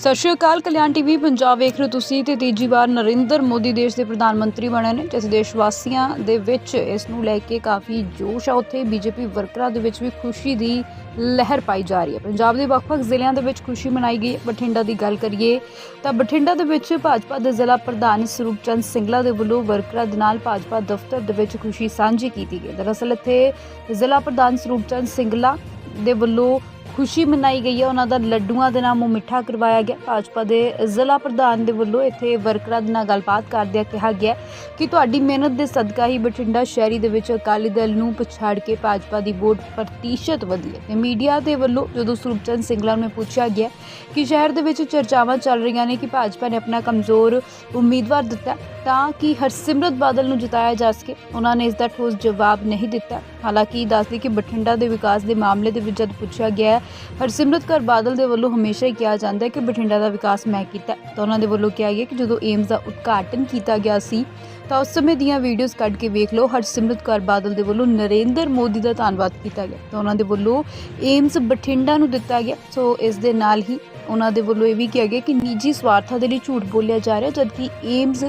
ਸਤਿ ਸ਼੍ਰੀ ਅਕਾਲ, ਕਲਿਆਣ ਟੀਵੀ ਪੰਜਾਬ ਵੇਖ ਰਹੇ ਹੋ ਤੁਸੀਂ ਤੇ ਤੀਜੀ ਵਾਰ ਨਰਿੰਦਰ ਮੋਦੀ ਦੇਸ਼ ਦੇ ਪ੍ਰਧਾਨ ਮੰਤਰੀ ਬਣੇ ਨੇ, ਜਿਸ ਦੇਸ਼ ਵਾਸੀਆਂ ਦੇ ਵਿੱਚ ਇਸ ਨੂੰ ਲੈ ਕੇ ਕਾਫੀ ਜੋਸ਼ ਆ ਉੱਥੇ। ਬੀਜੇਪੀ ਵਰਕਰਾਂ ਦੇ ਵਿੱਚ ਵੀ ਖੁਸ਼ੀ ਦੀ ਲਹਿਰ ਪਾਈ ਜਾ ਰਹੀ ਹੈ। ਪੰਜਾਬ ਦੇ ਵੱਖ-ਵੱਖ ਜ਼ਿਲ੍ਹਿਆਂ ਦੇ ਵਿੱਚ ਖੁਸ਼ੀ ਮਨਾਈ ਗਈ। ਬਠਿੰਡਾ ਦੀ ਗੱਲ ਕਰੀਏ ਤਾਂ ਬਠਿੰਡਾ ਦੇ ਵਿੱਚ ਭਾਜਪਾ ਦੇ ਜ਼ਿਲ੍ਹਾ ਪ੍ਰਧਾਨ ਸਰੂਪ ਚੰਦ ਸਿੰਗਲਾ ਦੇ ਵੱਲੋਂ ਵਰਕਰਾਂ ਦੇ ਨਾਲ ਭਾਜਪਾ ਦਫ਼ਤਰ ਦੇ ਵਿੱਚ ਖੁਸ਼ੀ ਸਾਂਝੀ ਕੀਤੀ ਗਈ। ਦਰਅਸਲ ਇੱਥੇ ਜ਼ਿਲ੍ਹਾ ਪ੍ਰਧਾਨ ਸਰੂਪ ਚੰਦ ਸਿੰਗਲਾ ਦੇ ਵੱਲੋਂ ਖੁਸ਼ੀ ਮਨਾਈ ਗਈ ਹੈ। ਉਹਨਾਂ ਦਾ ਲੱਡੂਆਂ ਦੇ ਨਾਲ ਮੂੰਹ ਮਿੱਠਾ ਕਰਵਾਇਆ ਗਿਆ। ਭਾਜਪਾ ਦੇ ਜ਼ਿਲ੍ਹਾ ਪ੍ਰਧਾਨ ਦੇ ਵੱਲੋਂ ਇੱਥੇ ਵਰਕਰਾਂ ਦੇ ਨਾਲ ਗੱਲਬਾਤ ਕਰਦਿਆਂ ਕਿਹਾ ਗਿਆ ਕਿ ਤੁਹਾਡੀ ਮਿਹਨਤ ਦੇ ਸਦਕਾ ਹੀ ਬਠਿੰਡਾ ਸ਼ਹਿਰੀ ਦੇ ਵਿੱਚ ਅਕਾਲੀ ਦਲ ਨੂੰ ਪਛਾੜ ਕੇ ਭਾਜਪਾ ਦੀ ਵੋਟ ਪ੍ਰਤੀਸ਼ਤ ਵਧੀ ਹੈ। ਤੇ ਮੀਡੀਆ ਦੇ ਵੱਲੋਂ ਜਦੋਂ ਸਰੂਪਚੰਦ ਸਿੰਗਲਾ ਨੂੰ ਪੁੱਛਿਆ ਗਿਆ ਕਿ ਸ਼ਹਿਰ ਦੇ ਵਿੱਚ ਚਰਚਾਵਾਂ ਚੱਲ ਰਹੀਆਂ ਨੇ ਕਿ ਭਾਜਪਾ ਨੇ ਆਪਣਾ ਕਮਜ਼ੋਰ ਉਮੀਦਵਾਰ ਦਿੱਤਾ ਤਾਂ ਕਿ ਹਰਸਿਮਰਤ ਬਾਦਲ ਨੂੰ ਜਿਤਾਇਆ ਜਾ ਸਕੇ, ਉਹਨਾਂ ਨੇ ਇਸ ਦਾ ਠੋਸ ਜਵਾਬ ਨਹੀਂ ਦਿੱਤਾ। ਹਾਲਾਂਕਿ ਦੱਸਦੀ ਕਿ ਬਠਿੰਡਾ ਦੇ ਵਿਕਾਸ ਦੇ ਮਾਮਲੇ ਦੇ ਵਿੱਚ ਜਦ ਪੁੱਛਿਆ ਗਿਆ ਹੈ, ਹਰਸਿਮਰਤ ਕੌਰ ਬਾਦਲ ਦੇ ਵੱਲੋਂ ਹਮੇਸ਼ਾ ਹੀ ਕਿਹਾ ਜਾਂਦਾ ਹੈ ਕਿ ਬਠਿੰਡਾ ਦਾ ਵਿਕਾਸ ਮੈਂ ਕੀਤਾ ਤਾਂ ਉਹਨਾਂ ਦੇ ਵੱਲੋਂ ਕਿਹਾ ਗਿਆ ਕਿ ਜਦੋਂ ਏਮਸ ਦਾ ਉਦਘਾਟਨ ਕੀਤਾ ਗਿਆ ਸੀ ਤਾਂ ਉਸ ਸਮੇਂ ਦੀਆਂ ਵੀਡੀਓਜ਼ ਕੱਢ ਕੇ ਵੇਖ ਲਓ ਹਰਸਿਮਰਤ ਕੌਰ ਬਾਦਲ ਦੇ ਵੱਲੋਂ ਨਰਿੰਦਰ ਮੋਦੀ ਦਾ ਧੰਨਵਾਦ ਕੀਤਾ ਗਿਆ। ਤਾਂ ਉਹਨਾਂ ਦੇ ਵੱਲੋਂ ਏਮਸ ਬਠਿੰਡਾ ਨੂੰ ਦਿੱਤਾ ਗਿਆ। ਸੋ ਇਸ ਦੇ ਨਾਲ ਹੀ ਉਹਨਾਂ ਦੇ ਵੱਲੋਂ ਇਹ ਵੀ ਕਿਹਾ ਗਿਆ ਕਿ ਨਿੱਜੀ ਸਵਾਰਥਾਂ ਦੇ ਲਈ ਝੂਠ ਬੋਲਿਆ ਜਾ ਰਿਹਾ ਜਦਕਿ ਏਮਸ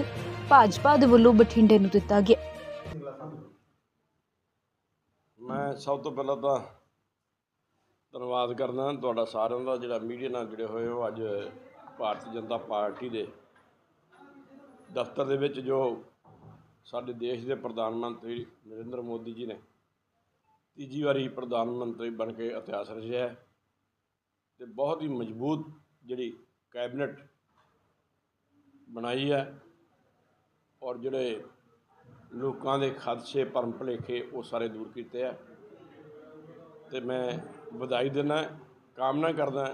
ਭਾਜਪਾ ਦੇ ਵੱਲੋਂ ਬਠਿੰਡੇ ਨੂੰ ਦਿੱਤਾ ਗਿਆ। ਮੈਂ ਸਭ ਤੋਂ ਪਹਿਲਾਂ ਤਾਂ ਧੰਨਵਾਦ ਕਰਦਾ ਤੁਹਾਡਾ ਸਾਰਿਆਂ ਦਾ, ਜਿਹੜਾ ਮੀਡੀਆ ਨਾਲ ਜੁੜੇ ਹੋਏ ਹੋ ਅੱਜ ਭਾਰਤੀ ਜਨਤਾ ਪਾਰਟੀ ਦੇ ਦਫ਼ਤਰ ਦੇ ਵਿੱਚ, ਜੋ ਸਾਡੇ ਦੇਸ਼ ਦੇ ਪ੍ਰਧਾਨ ਮੰਤਰੀ ਨਰਿੰਦਰ ਮੋਦੀ ਜੀ ਨੇ ਤੀਜੀ ਵਾਰੀ ਪ੍ਰਧਾਨ ਮੰਤਰੀ ਬਣ ਕੇ ਇਤਿਹਾਸ ਰਚਿਆ ਹੈ ਤੇ ਬਹੁਤ ਹੀ ਮਜ਼ਬੂਤ ਜਿਹੜੀ ਕੈਬਨਿਟ ਬਣਾਈ ਹੈ ਔਰ ਜਿਹੜੇ ਲੋਕਾਂ ਦੇ ਖਦਸ਼ੇ ਭਰਮ ਭੁਲੇਖੇ ਉਹ ਸਾਰੇ ਦੂਰ ਕੀਤੇ ਆ ਤੇ ਮੈਂ ਵਧਾਈ ਦਿੰਦਾ ਕਾਮਨਾ ਕਰਦਾ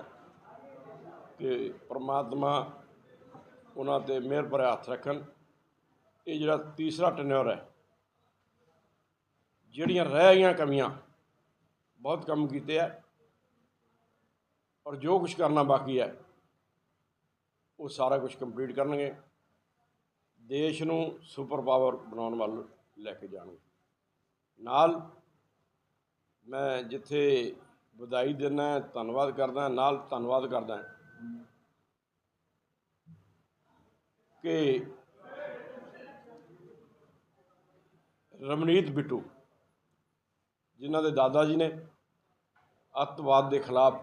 ਕਿ ਪ੍ਰਮਾਤਮਾ ਉਹਨਾਂ ਤੇ ਮਿਹਰ ਭਰਿਆ ਹੱਥ ਰੱਖਣ। ਇਹ ਜਿਹੜਾ ਤੀਸਰਾ ਟੈਨਿਓਰ ਹੈ, ਜਿਹੜੀਆਂ ਰਹਿ ਗਈਆਂ ਕਮੀਆਂ, ਬਹੁਤ ਕੰਮ ਕੀਤੇ ਆ ਔਰ ਜੋ ਕੁਝ ਕਰਨਾ ਬਾਕੀ ਹੈ, ਉਹ ਸਾਰਾ ਕੁਝ ਕੰਪਲੀਟ ਕਰਨਗੇ। ਦੇਸ਼ ਨੂੰ ਸੁਪਰ ਪਾਵਰ ਬਣਾਉਣ ਵੱਲ ਲੈ ਕੇ ਜਾਣਗੇ। ਨਾਲ ਮੈਂ ਜਿੱਥੇ ਵਧਾਈ ਦਿੰਦਾ ਧੰਨਵਾਦ ਕਰਦਾ ਨਾਲ ਧੰਨਵਾਦ ਕਰਦਾ ਕਿ ਰਮਨੀਤ ਬਿੱਟੂ, ਜਿਨ੍ਹਾਂ ਦੇ ਦਾਦਾ ਜੀ ਨੇ ਅੱਤਵਾਦ ਦੇ ਖਿਲਾਫ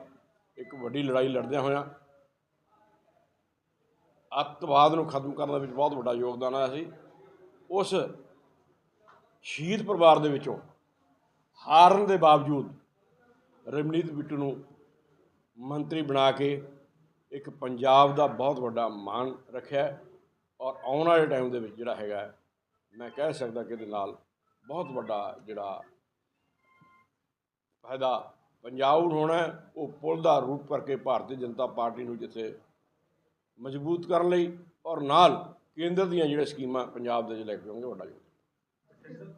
ਇੱਕ ਵੱਡੀ ਲੜਾਈ ਲੜਦਿਆਂ ਹੋਇਆਂ ਅੱਤਵਾਦ ਨੂੰ ਖਤਮ ਕਰਨ ਦੇ ਵਿੱਚ ਬਹੁਤ ਵੱਡਾ ਯੋਗਦਾਨ ਆਇਆ ਸੀ। ਉਸ ਸ਼ਹੀਦ ਪਰਿਵਾਰ ਦੇ ਵਿੱਚੋਂ ਹਾਰਨ ਦੇ ਬਾਵਜੂਦ ਰਮਨੀਤ ਬਿੱਟੂ ਨੂੰ ਮੰਤਰੀ ਬਣਾ ਕੇ ਇੱਕ ਪੰਜਾਬ ਦਾ ਬਹੁਤ ਵੱਡਾ ਮਾਣ ਰੱਖਿਆ ਔਰ ਆਉਣ ਵਾਲੇ ਟਾਈਮ ਦੇ ਵਿੱਚ ਜਿਹੜਾ ਹੈਗਾ ਮੈਂ ਕਹਿ ਸਕਦਾ ਕਿ ਇਹਦੇ ਨਾਲ ਬਹੁਤ ਵੱਡਾ ਜਿਹੜਾ ਫਾਇਦਾ ਪੰਜਾਬ ਨੂੰ ਹੋਣਾ ਉਹ ਪੁਲ ਦਾ ਰੂਪ ਕਰਕੇ ਭਾਰਤੀ ਜਨਤਾ ਪਾਰਟੀ ਨੂੰ ਜਿੱਥੇ ਮਜ਼ਬੂਤ ਕਰਨ ਲਈ ਔਰ ਨਾਲ ਕੇਂਦਰ ਦੀਆਂ ਜਿਹੜੀਆਂ ਸਕੀਮਾਂ ਪੰਜਾਬ ਦੇ ਵਿੱਚ ਲੈ ਕੇ ਆਉਣਗੇ ਵੱਡਾ ਯੋਗਦਾਨ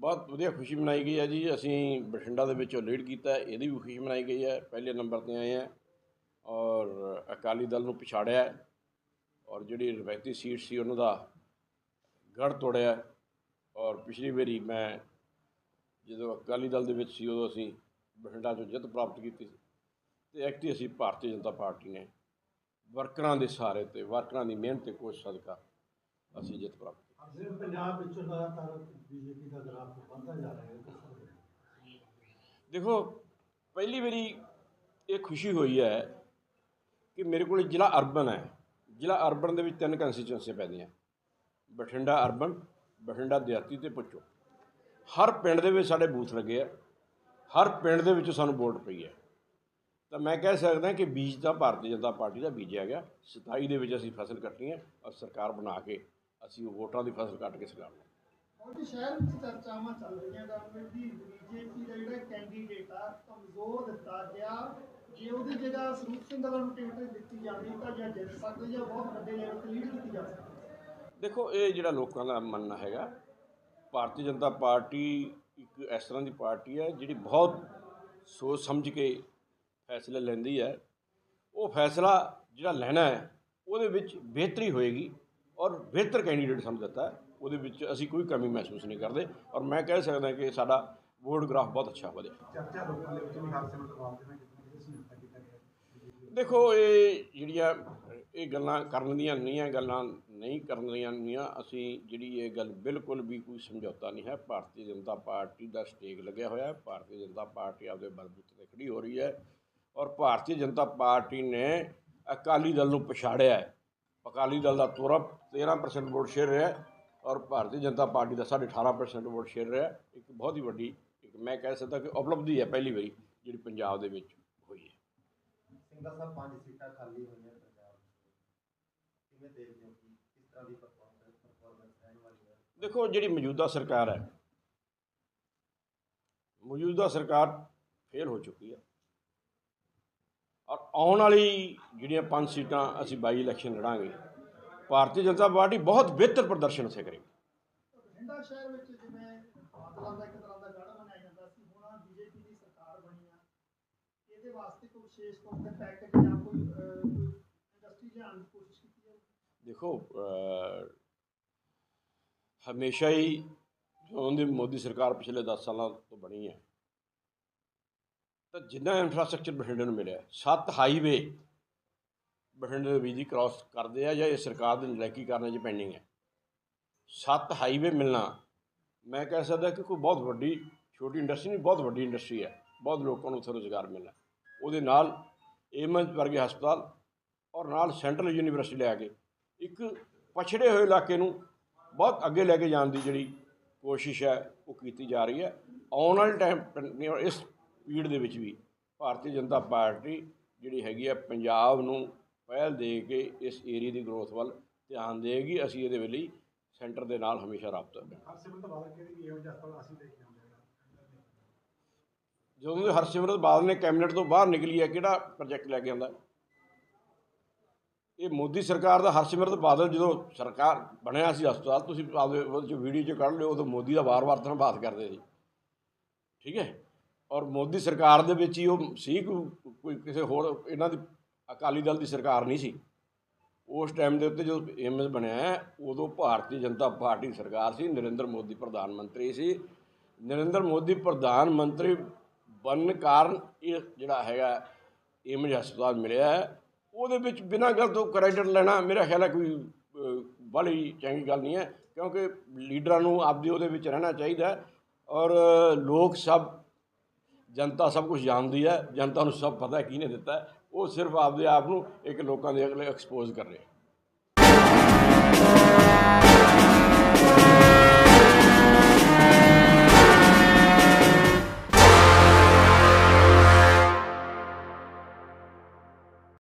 ਬਹੁਤ ਵਧੀਆ ਖੁਸ਼ੀ ਮਨਾਈ ਗਈ ਹੈ ਜੀ। ਅਸੀਂ ਬਠਿੰਡਾ ਦੇ ਵਿੱਚੋਂ ਲੀਡ ਕੀਤਾ ਇਹਦੀ ਵੀ ਖੁਸ਼ੀ ਮਨਾਈ ਗਈ ਹੈ। ਪਹਿਲੇ ਨੰਬਰ ਤੇ ਆਏ ਹਾਂ ਔਰ ਅਕਾਲੀ ਦਲ ਨੂੰ ਪਛਾੜਿਆ ਔਰ ਜਿਹੜੀ ਰਵਾਇਤੀ ਸੀਟ ਸੀ ਉਹਨਾਂ ਦਾ ਗੜ ਤੋੜਿਆ ਔਰ ਪਿਛਲੀ ਵਾਰੀ ਮੈਂ ਜਦੋਂ ਅਕਾਲੀ ਦਲ ਦੇ ਵਿੱਚ ਸੀ ਉਦੋਂ ਅਸੀਂ ਬਠਿੰਡਾ 'ਚੋਂ ਜਿੱਤ ਪ੍ਰਾਪਤ ਕੀਤੀ ਸੀ ਤੇ ਐਕਟੀ ਅਸੀਂ ਭਾਰਤੀ ਜਨਤਾ ਪਾਰਟੀ ਨੇ ਵਰਕਰਾਂ ਦੇ ਸਹਾਰੇ ਤੇ ਵਰਕਰਾਂ ਦੀ ਮਿਹਨਤ ਤੇ ਕੋਸ਼ਿਸ਼ ਸਦਕਾ ਅਸੀਂ ਜਿੱਤ ਪ੍ਰਾਪਤ ਕੀਤੀ। ਜਿਹੜੇ ਪੰਜਾਬ ਵਿੱਚ ਲਗਾਤਾਰ ਬੀਜੇਪੀ ਦਾ ਗ੍ਰਾਫ ਵਧਦਾ ਜਾ ਰਿਹਾ ਹੈ ਕਿਸ ਤਰ੍ਹਾਂ ਦੇਖੋ ਪਹਿਲੀ ਵਾਰੀ ਇਹ ਖੁਸ਼ੀ ਹੋਈ ਹੈ ਕਿ ਮੇਰੇ ਕੋਲ ਜ਼ਿਲ੍ਹਾ ਅਰਬਨ ਹੈ। ਜ਼ਿਲ੍ਹਾ ਅਰਬਨ ਦੇ ਵਿੱਚ ਤਿੰਨ ਕੰਸਟੀਚੁਐਂਸੀਆਂ ਪੈਂਦੀਆਂ। ਬਠਿੰਡਾ ਅਰਬਨ ਬਠਿੰਡਾ ਦਿਹਾਤੀ ਤੇ ਪੁੱਚੋ ਹਰ ਪਿੰਡ ਦੇ ਵਿੱਚ ਸਾਡੇ ਬੂਥ ਲੱਗੇ ਆ। ਹਰ ਪਿੰਡ ਦੇ ਵਿੱਚ ਸਾਨੂੰ ਵੋਟ ਪਈ ਹੈ। ਤਾਂ ਮੈਂ ਕਹਿ ਸਕਦਾ ਕਿ ਬੀਜ ਤਾਂ ਭਾਰਤੀ ਜਨਤਾ ਪਾਰਟੀ ਦਾ ਬੀਜਿਆ ਗਿਆ। 27 ਦੇ ਵਿੱਚ ਅਸੀਂ ਫਸਲ ਕੱਟਣੀ ਹੈ ਔਰ ਸਰਕਾਰ ਬਣਾ ਕੇ ਅਸੀਂ ਉਹ ਵੋਟਾਂ ਦੀ ਫਸਲ ਕੱਟ ਕੇ ਸਰਕਾਰ ਨੂੰ ਕਿਉਂਕਿ ਸ਼ਹਿਰ ਵਿੱਚ ਚਰਚਾਵਾਂ ਚੱਲ ਰਹੀਆਂ ਗਵਰਨਮੈਂਟ ਦੀ ਬੀਜੇਪੀ ਦਾ ਜਿਹੜਾ ਕੈਂਡੀਡੇਟ ਆ ਕਮਜ਼ੋਰ ਦਿੱਤਾ ਗਿਆ। ਜੇ ਉਹਦੀ ਜਗ੍ਹਾ ਸਰੂਪ ਸਿੰਘ ਵਾਲਾ ਨੂੰ ਟਿਕਟ ਦਿੱਤੀ ਜਾਂਦੀ ਤਾਂ ਜਾਂ ਜਿੱਤ ਸਕਦੇ ਜਾਂ ਬਹੁਤ ਵੱਡੇ ਲੈਵਲ ਤੇ ਲੀਡ ਕੀਤੀ ਜਾ ਸਕਦੀ ਦੇਖੋ ਇਹ ਜਿਹੜਾ ਲੋਕਾਂ ਦਾ ਮੰਨਣਾ ਹੈਗਾ ਭਾਰਤੀ ਜਨਤਾ ਪਾਰਟੀ ਇੱਕ ਇਸ ਤਰ੍ਹਾਂ ਦੀ ਪਾਰਟੀ ਹੈ ਜਿਹੜੀ ਬਹੁਤ ਸੋਚ ਸਮਝ ਕੇ ਫੈਸਲੇ ਲੈਂਦੀ ਹੈ। ਉਹ ਫੈਸਲਾ ਜਿਹੜਾ ਲੈਣਾ ਹੈ ਉਹਦੇ ਵਿੱਚ ਬਿਹਤਰੀ ਹੋਏਗੀ। ਔਰ ਬਿਹਤਰ ਕੈਂਡੀਡੇਟ ਸਾਨੂੰ ਦਿੱਤਾ ਉਹਦੇ ਵਿੱਚ ਅਸੀਂ ਕੋਈ ਕਮੀ ਮਹਿਸੂਸ ਨਹੀਂ ਕਰਦੇ ਔਰ ਮੈਂ ਕਹਿ ਸਕਦਾ ਕਿ ਸਾਡਾ ਵੋਟ ਗ੍ਰਾਫ ਬਹੁਤ ਅੱਛਾ ਵਧਿਆ। ਚਰਚਾ ਲੋਕਾਂ ਦੇ ਵਿੱਚ ਵੀ ਦੇਖੋ ਇਹ ਜਿਹੜੀਆਂ ਇਹ ਗੱਲਾਂ ਕਰਨ ਦੀਆਂ ਨਹੀਂ ਹੈ ਗੱਲਾਂ ਨਹੀਂ ਕਰਨ ਦੀਆਂ ਨਹੀਂ ਆ ਅਸੀਂ ਜਿਹੜੀ ਇਹ ਗੱਲ ਬਿਲਕੁਲ ਵੀ ਕੋਈ ਸਮਝੌਤਾ ਨਹੀਂ ਹੈ। ਭਾਰਤੀ ਜਨਤਾ ਪਾਰਟੀ ਦਾ ਸਟੇਕ ਲੱਗਿਆ ਹੋਇਆ ਹੈ ਭਾਰਤੀ ਜਨਤਾ ਪਾਰਟੀ ਆਪਦੇ ਬਲਬੂਤੇ ਤੇ ਖੜੀ ਹੋ ਰਹੀ ਹੈ ਔਰ ਭਾਰਤੀ ਜਨਤਾ ਪਾਰਟੀ ਨੇ ਅਕਾਲੀ ਦਲ ਨੂੰ ਪਛਾੜਿਆ ਹੈ। ਅਕਾਲੀ ਦਲ ਦਾ ਤੋਰਾ 13% ਵੋਟ ਸ਼ੇਅਰ ਰਿਹਾ ਹੈ ਔਰ ਭਾਰਤੀ ਜਨਤਾ ਪਾਰਟੀ ਦਾ ਸਾਢੇ 18% ਵੋਟ ਸ਼ੇਅਰ ਰਿਹਾ। ਇੱਕ ਬਹੁਤ ਹੀ ਵੱਡੀ ਇੱਕ ਮੈਂ ਕਹਿ ਸਕਦਾ ਕਿ ਉਪਲਬਧੀ ਹੈ ਪਹਿਲੀ ਵਾਰੀ ਜਿਹੜੀ ਪੰਜਾਬ ਦੇ ਵਿੱਚ ਹੋਈ ਹੈ। ਸਿੰਘਾ ਸਾਹਿਬ ਪੰਜ ਸੀਟਾਂ ਖਾਲੀ ਹੋਈਆਂ ਪੰਜਾਬ ਵਿੱਚ। ਕਿਵੇਂ ਦੇਖਦੇ ਹੋ ਕਿ ਕਿਸ ਤਰ੍ਹਾਂ ਦੀ ਪਰਫਾਰਮੈਂਸ ਪਰਫਾਰਮੈਂਸ ਰਹਿਣ ਵਾਲੀ ਹੈ? ਦੇਖੋ ਜਿਹੜੀ ਮੌਜੂਦਾ ਸਰਕਾਰ ਹੈ ਮੌਜੂਦਾ ਸਰਕਾਰ ਫੇਲ ਹੋ ਚੁੱਕੀ ਹੈ। ਔਰ ਆਉਣ ਵਾਲੀ ਜਿਹੜੀਆਂ ਪੰਜ ਸੀਟਾਂ ਅਸੀਂ ਬਾਈ ਇਲੈਕਸ਼ਨ ਲੜਾਂਗੇ ਭਾਰਤੀ ਜਨਤਾ ਪਾਰਟੀ ਬਹੁਤ ਬਿਹਤਰ ਪ੍ਰਦਰਸ਼ਨ ਉੱਥੇ ਕਰੇਗੀ। ਬਠਿੰਡਾ ਸ਼ਹਿਰ ਵਿੱਚ ਜਿਵੇਂ ਬਾਦਲਾਂ ਦਾ ਇੱਕ ਤਰ੍ਹਾਂ ਦਾ ਗੜ੍ਹ ਬਣਾਇਆ ਜਾਂਦਾ ਸੀ ਹੁਣ ਬੀਜੇਪੀ ਦੀ ਸਰਕਾਰ ਬਣੀ ਆ ਇਹਦੇ ਵਾਸਤੇ ਕੋਈ ਵਿਸ਼ੇਸ਼ ਤੌਰ ਤੇ ਪੈਕੇਜ ਜਾਂ ਕੋਈ ਅਹ, ਕੋਈ ਇੰਡਸਟਰੀ ਲਿਆਉਣ ਦੀ ਕੋਸ਼ਿਸ਼ ਕੀਤੀ ਹੈ ਦੇਖੋ ਹਮੇਸ਼ਾ ਹੀ ਜਦੋਂ ਦੀ ਮੋਦੀ ਸਰਕਾਰ ਪਿਛਲੇ 10 ਸਾਲਾਂ ਤੋਂ ਬਣੀ ਹੈ ਤਾਂ ਜਿੰਨਾ ਇਨਫਰਾਸਟ੍ਰਕਚਰ ਬਠਿੰਡੇ ਨੂੰ ਮਿਲਿਆ, ਸੱਤ ਹਾਈਵੇ ਬਠਿੰਡੇ ਦੇ ਵਿੱਚ ਕ੍ਰਾਸ ਕਰਦੇ ਆ ਜਾਂ ਇਹ ਸਰਕਾਰ ਦੇ ਨਲਾਇਕੀ ਕਰਨ 'ਚ ਪੈਂਡਿੰਗ ਹੈ। ਸੱਤ ਹਾਈਵੇ ਮਿਲਣਾ, ਮੈਂ ਕਹਿ ਸਕਦਾ ਕਿ ਕੋਈ ਬਹੁਤ ਵੱਡੀ, ਛੋਟੀ ਇੰਡਸਟਰੀ ਨਹੀਂ, ਬਹੁਤ ਵੱਡੀ ਇੰਡਸਟਰੀ ਹੈ। ਬਹੁਤ ਲੋਕਾਂ ਨੂੰ ਉੱਥੇ ਰੁਜ਼ਗਾਰ ਮਿਲਣਾ। ਉਹਦੇ ਨਾਲ ਏਮਜ਼ ਵਰਗੇ ਹਸਪਤਾਲ ਔਰ ਨਾਲ ਸੈਂਟਰਲ ਯੂਨੀਵਰਸਿਟੀ ਲੈ ਕੇ, ਇੱਕ ਪਛੜੇ ਹੋਏ ਇਲਾਕੇ ਨੂੰ ਬਹੁਤ ਅੱਗੇ ਲੈ ਕੇ ਜਾਣ ਦੀ ਜਿਹੜੀ ਕੋਸ਼ਿਸ਼ ਹੈ, ਉਹ ਕੀਤੀ ਜਾ ਰਹੀ ਹੈ। ਆਉਣ ਵਾਲੇ ਟਾਈਮ ਇਸ ਪੀੜ ਦੇ ਵਿੱਚ ਵੀ ਭਾਰਤੀ ਜਨਤਾ ਪਾਰਟੀ ਜਿਹੜੀ ਹੈਗੀ ਹੈ ਪੰਜਾਬ ਨੂੰ ਪਹਿਲ ਦੇ ਕੇ ਇਸ ਏਰੀਆ ਦੀ ਗਰੋਥ ਵੱਲ ਧਿਆਨ ਦੇਗੀ ਅਸੀਂ ਇਹਦੇ ਲਈ ਸੈਂਟਰ ਦੇ ਨਾਲ ਹਮੇਸ਼ਾ ਰਾਬਤਾ ਆਉਂਦੇ ਹਾਂ? ਜਦੋਂ ਹਰਸਿਮਰਤ ਬਾਦਲ ਨੇ ਕੈਬਨਿਟ ਤੋਂ ਬਾਹਰ ਨਿਕਲੀ ਹੈ ਕਿਹੜਾ ਪ੍ਰੋਜੈਕਟ ਲੈ ਕੇ ਆਂਦਾ ਇਹ ਮੋਦੀ ਸਰਕਾਰ ਦਾ ਹਰਸਿਮਰਤ ਬਾਦਲ ਜਦੋਂ ਸਰਕਾਰ ਬਣਿਆ ਸੀ ਹਸਪਤਾਲ ਤੁਸੀਂ ਆਪਦੇ ਵੀਡੀਓ 'ਚ ਕੱਢ ਲਿਓ ਉਦੋਂ ਮੋਦੀ ਦਾ ਵਾਰ-ਵਾਰ ਧੰਨਵਾਦ ਕਰਦੇ ਸੀ। ਠੀਕ ਹੈ? ਔਰ ਮੋਦੀ ਸਰਕਾਰ ਦੇ ਵਿੱਚ ਹੀ ਉਹ ਸੀ ਕੋਈ ਕੋਈ ਕਿਸੇ ਹੋਰ ਇਹਨਾਂ ਦੀ ਅਕਾਲੀ ਦਲ ਦੀ ਸਰਕਾਰ ਨਹੀਂ ਸੀ। ਉਸ ਟਾਈਮ ਦੇ ਉੱਤੇ ਜਦੋਂ ਐਮਐਸ ਬਣਿਆ ਹੈ, ਉਦੋਂ ਭਾਰਤੀ ਜਨਤਾ ਪਾਰਟੀ ਸਰਕਾਰ ਸੀ ਨਰਿੰਦਰ ਮੋਦੀ ਪ੍ਰਧਾਨ ਮੰਤਰੀ ਸੀ। ਨਰਿੰਦਰ ਮੋਦੀ ਪ੍ਰਧਾਨ ਮੰਤਰੀ ਬਣਨ ਕਾਰਨ ਇਹ ਜਿਹੜਾ ਹੈਗਾ ਏਮਜ ਹਸਪਤਾਲ ਮਿਲਿਆ ਹੈ ਉਹਦੇ ਵਿੱਚ ਬਿਨਾਂ ਗੱਲ ਤੋਂ ਕ੍ਰੈਡਿਟ ਲੈਣਾ ਮੇਰਾ ਖਿਆਲ ਹੈ ਕੋਈ ਅਹ, ਬੜੀ ਚੰਗੀ ਗੱਲ ਨਹੀਂ ਹੈ ਕਿਉਂਕਿ ਲੀਡਰਾਂ ਨੂੰ ਆਪਦੀ ਉਹਦੇ ਵਿੱਚ ਰਹਿਣਾ ਚਾਹੀਦਾ ਔਰ ਲੋਕ ਸਭ ਜਨਤਾ ਸਭ ਕੁਝ ਜਾਣਦੀ ਹੈ, ਜਨਤਾ ਨੂੰ ਸਭ ਪਤਾ ਹੈ ਕਿਹਨੇ ਦਿੱਤਾ ਉਹ ਸਿਰਫ ਆਪਦੇ ਆਪ ਨੂੰ ਇੱਕ ਲੋਕਾਂ ਦੇ ਅਗਲੇ ਐਕਸਪੋਜ਼ ਕਰ ਰਿਹਾ